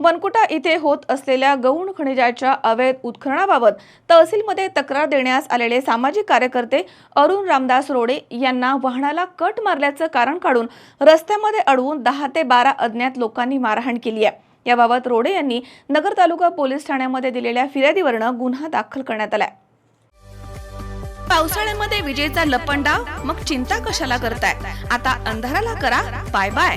वनकुटा इथे होत असलेल्या गौण खनिजाच्या अवैध उत्खननाबाबत तहसीलमध्ये तक्रार देण्यास आलेले सामाजिक कार्यकर्ते अरुण रामदास रोडे यांना वाहनाला कट मारल्याचं कारण काढून रस्त्यामध्ये अडवून दहा ते बारा अज्ञात लोकांनी मारहाण केली आहे. याबाबत रोडे यांनी नगर तालुका पोलीस ठाण्यामध्ये दिलेल्या फिर्यादीवरनं गुन्हा दाखल करण्यात आलाय. पावसाळ्यामध्ये विजेचा लपंडाव? मग चिंता कशाला करताय? आता अंधाराला करा. Bye bye.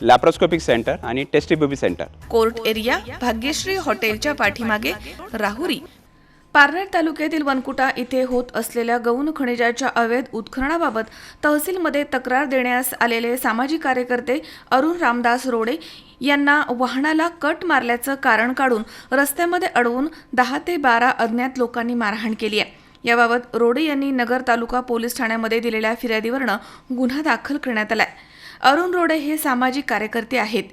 लॅप्रोस्कोपिक सेंटर आणि test tube baby centre court area Bhagyashree हॉटेलच्या पाठीमागे राहुरी. पारनेर तालुक्यातील वनकुटा इथे होत असलेल्या गौण खनिजाच्या अवैध उत्खननाबाबत तहसीलमध्ये तक्रार देण्यास आलेले सामाजिक कार्यकर्ते अरुण रामदास रोडे यांना वाहनाला कट मारल्याचं कारण काढून रस्त्यामध्ये अडवून दहा ते बारा अज्ञात लोकांनी मारहाण केली आहे. याबाबत रोडे यांनी नगर तालुका पोलीस ठाण्यामध्ये दिलेल्या फिर्यादीवरनं गुन्हा दाखल करण्यात आलाय. अरुण रोडे हे सामाजिक कार्यकर्ते आहेत.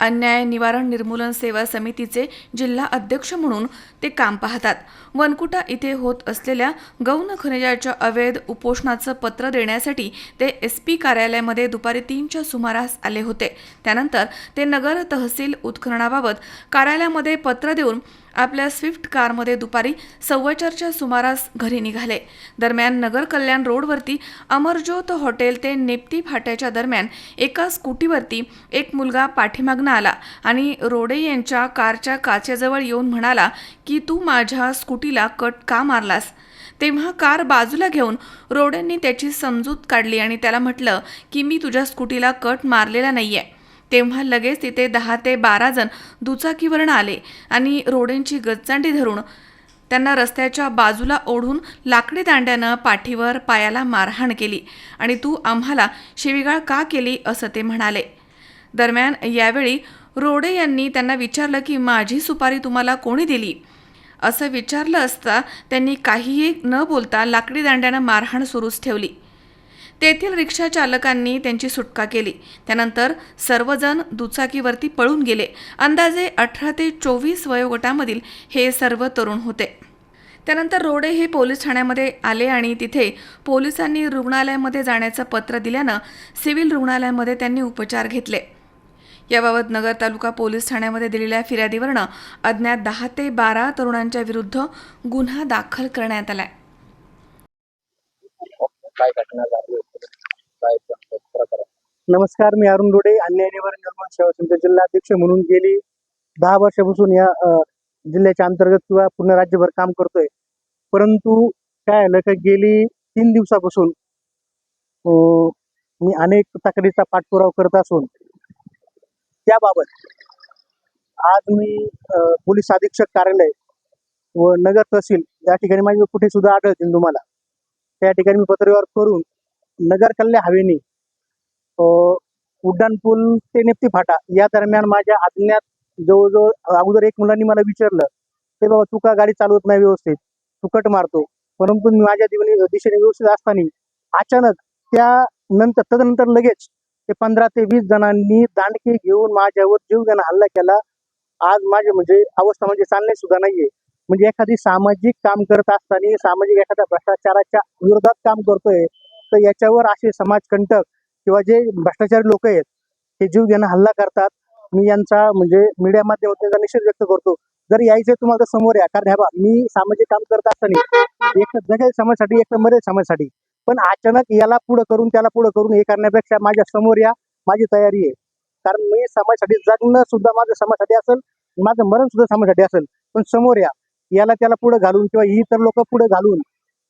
अन्याय निवारण निर्मूलन सेवा समितीचे जिल्हा अध्यक्ष म्हणून ते काम पाहतात. वनकुटा इथे होत असलेल्या गौण खनिजाच्या अवैध उपोषणाचं पत्र देण्यासाठी ते एस पी कार्यालयामध्ये दुपारी तीनच्या सुमारास आले होते. त्यानंतर ते नगर तहसील उत्खननाबाबत कार्यालयामध्ये पत्र देऊन आपल्या स्विफ्ट कारमध्ये दुपारी सव्वाचारच्या सुमारास घरी निघाले. दरम्यान नगर कल्याण रोडवरती अमरज्योत हॉटेल ते नेप्ती फाट्याच्या दरम्यान एका स्कूटीवरती एक मुलगा पाठीमागनं आला आणि रोडे यांच्या कारच्या काचेजवळ येऊन म्हणाला की तू माझ्या स्कूटीला कट का मारलास? तेव्हा कार बाजूला घेऊन रोडेंनी त्याची समजूत काढली आणि त्याला म्हटलं की मी तुझ्या स्कूटीला कट मारलेला नाहीये. तेव्हा लगेच तिथे दहा ते बारा जण दुचाकीवरनं आले आणि रोडेंची गच्चांडी धरून त्यांना रस्त्याच्या बाजूला ओढून लाकडी दांड्यानं पाठीवर पायाला मारहाण केली. आणि तू आम्हाला शिवीगाळ का केली असं ते म्हणाले. दरम्यान यावेळी रोडे यांनी त्यांना विचारलं की माझी सुपारी तुम्हाला कोणी दिली? असं विचारलं असता त्यांनी काहीही न बोलता लाकडी दांड्यानं मारहाण सुरूच ठेवली. तेथील रिक्षा चालकांनी त्यांची सुटका केली. त्यानंतर सर्वजण दुचाकीवरती पळून गेले. अंदाजे अठरा ते चोवीस वयोगटामधील हे सर्व तरुण होते. त्यानंतर रोडे हे पोलीस ठाण्यामध्ये आले आणि तिथे पोलिसांनी रुग्णालयामध्ये जाण्याचं पत्र दिल्यानं सिव्हिल रुग्णालयामध्ये त्यांनी उपचार घेतले. याबाबत नगर तालुका पोलीस ठाण्यामध्ये दिलेल्या फिर्यादीवरनं अज्ञात दहा ते बारा तरुणांच्या विरुद्ध गुन्हा दाखल करण्यात आलाय. काय घटना झाली नमस्कार मी अरुण डोडे अन्याय निवारण निर्माण सेवा समिती जिल्हाध्यक्ष म्हणून गेली. दहा वर्षापासून या जिल्ह्याच्या अंतर्गत किंवा पूर्ण राज्यभर काम करतोय. परंतु काय झालं का गेली तीन दिवसापासून मी अनेक तक्रारीचा पाठपुरावा करत असून त्याबाबत आज मी पोलीस अधीक्षक कार्यालय व नगर तहसील या ठिकाणी माझी कुठे सुद्धा आढळतील तुम्हाला. त्या ठिकाणी मी पत्रव्यवहार करून नगर कल्ल्या हवेली अं, ते नेप्ती फाटा या दरम्यान माझ्या अज्ञात जवळजवळ अगोदर एक मुलांनी मला विचारलं ते बाबा तू का गाडी चालवत नाही व्यवस्थित? तू कट मारतो. परंतु मी माझ्या जीवनी दिशेने व्यवस्थित असताना अचानक त्या नंतर तदनंतर लगेच ते पंधरा ते वीस जणांनी दांडके घेऊन माझ्यावर जीव हल्ला केला. आज माझे म्हणजे अवस्था म्हणजे चालणे सुद्धा नाहीये. म्हणजे एखादी सामाजिक काम करत असताना सामाजिक एखाद्या भ्रष्टाचाराच्या विरोधात काम करतोय तर याच्यावर असे समाजकंटक किंवा जे भ्रष्टाचारी लोक आहेत हे जीव घेणं हल्ला करतात. मी यांचा म्हणजे मीडिया माध्यमातून याचा निषेध व्यक्त करतो. जर यायचं तुम्हाला समोर या कारण ह्या बा, मी सामाजिक काम करत असताना एक जगेल समाजासाठी एक मरेल समाजासाठी. पण अचानक याला पुढं करून त्याला पुढं करून हे करण्यापेक्षा माझ्यासमोर या माझी तयारी आहे. कारण मी समाजासाठी जगणं सुद्धा माझं समाजासाठी असेल माझं मरण सुद्धा समाजासाठी असेल. पण समोर या याला त्याला पुढे घालून किंवा ही इतर लोक पुढे घालून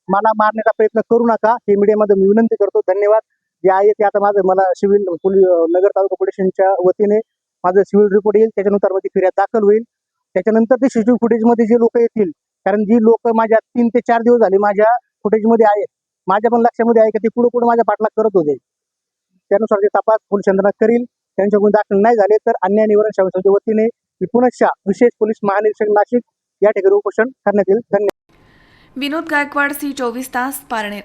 मला मारण्याचा प्रयत्न करू नका. हे मीडियामध्ये मी विनंती करतो. धन्यवाद. जे आहे ते आता माझं मला civil police Nagar taluka police वतीने माझं सिव्हिल रिपोर्ट येईल. त्याच्यानंतर माझी फिर्याद दाखल होईल. त्याच्यानंतर ते सीसीटीव्ही फुटेजमध्ये जे लोक येतील कारण जी लोक माझ्या तीन ते चार दिवस झाले माझ्या फुटेजमध्ये आहेत माझ्या पण लक्षामध्ये आहे की ते पुढे पुढे माझ्या पाठलाग करत होते. त्यानुसार ते तपास पोलीस यंत्रणा करील. त्यांच्याकडून दाखल नाही झाले तर अन्याय निवारण संस्थेच्या वतीने मी पुनश्च विशेष पोलीस महानिरीक्षक नाशिक या ठिकाणी उपोषण करण्यात येईल. धन्यवाद. विनोद गायकवाड सी चोवीस तास पारनेर.